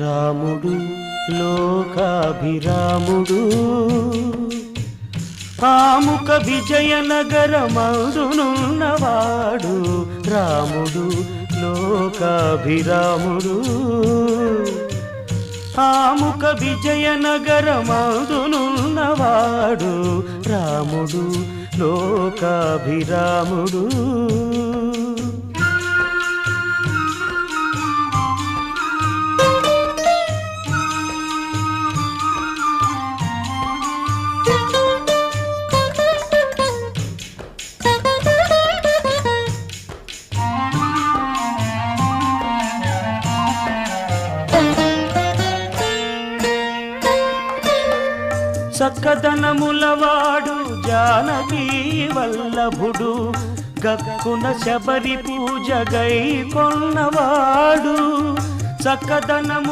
రాముడు లోకాభిరాముడు. కాముక విజయనగరమౌదునున్నవాడు రాముడు లోకాభిరాముడు. కాముక విజయనగరమౌదునున్నవాడు రాముడు లోకాభిరాముడు. చక్కదనములవాడు జానకీ వల్లభుడు. గక్కున శబరి పూజ గై కొన్నవాడు. చక్కదనము